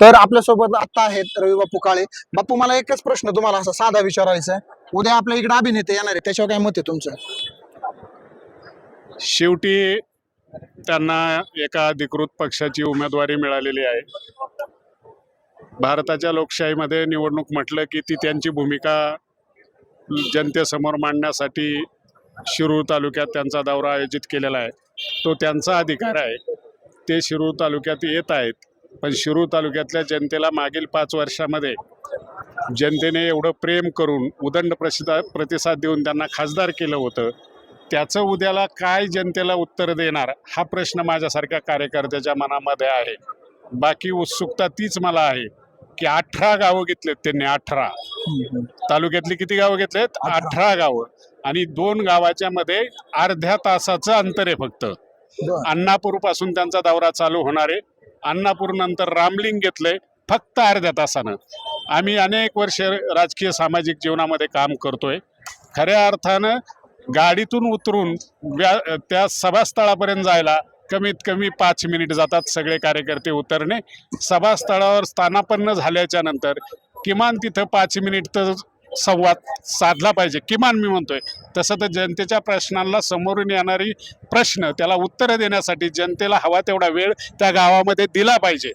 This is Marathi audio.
तर आपल्यासोबत आता आहेत रवी बापू काळे. बापू मला एकच प्रश्न तुम्हाला असा साधा विचारायचा आहे. उद्या आपल्या इकडे अभिनेते येणार आहे त्याच्यावर काय मत आहे तुमचं? शेवटी त्यांना एका अधिकृत पक्षाची उमेदवारी मिळालेली आहे. भारताच्या लोकशाहीमध्ये निवडणूक म्हटलं की ती त्यांची भूमिका जनतेसमोर मांडण्यासाठी शिरूर तालुक्यात त्यांचा दौरा आयोजित केलेला आहे. तो त्यांचा अधिकार आहे. ते शिरूर तालुक्यात येत आहेत. पण शिरूर तालुक्यातल्या जनतेला मागील पाच वर्षामध्ये जनतेने एवढं प्रेम करून उदंड प्रसिद्ध प्रतिसाद देऊन त्यांना खासदार केलं होतं. त्याचं उद्याला काय जनतेला उत्तर देणार हा प्रश्न माझ्यासारख्या कार्यकर्त्याच्या मनामध्ये आहे. बाकी उत्सुकता तीच मला आहे की अठरा गावं घेतलेत त्यांनी अठरा. तालुक्यातली किती गावं घेतलेत? अठरा. गावं. आणि दोन गावाच्या मध्ये अर्ध्या तासाचं अंतर आहे फक्त. बरं. अण्णापूरपासून त्यांचा दौरा चालू होणार आहे. अन्नापूर नंतर रामलिंग घेतलंय फक्त अर्ध्या तासानं. आम्ही अनेक वर्ष राजकीय सामाजिक जीवनामध्ये काम करतोय. खऱ्या अर्थानं गाडीतून उतरून व्या त्या सभास्थळापर्यंत जायला कमीत कमी पाच मिनिट जातात सगळे कार्यकर्ते उतरणे. सभास्थळावर स्थानापन्न झाल्याच्यानंतर किमान तिथं पाच मिनिट तर संवाद साधला पाहिजे. किमान मी म्हणतोय तसं तर जनतेच्या प्रश्नांना समोरून येणारी प्रश्न त्याला उत्तरं देण्यासाठी जनतेला हवा तेवढा वेळ त्या गावामध्ये दिला पाहिजे.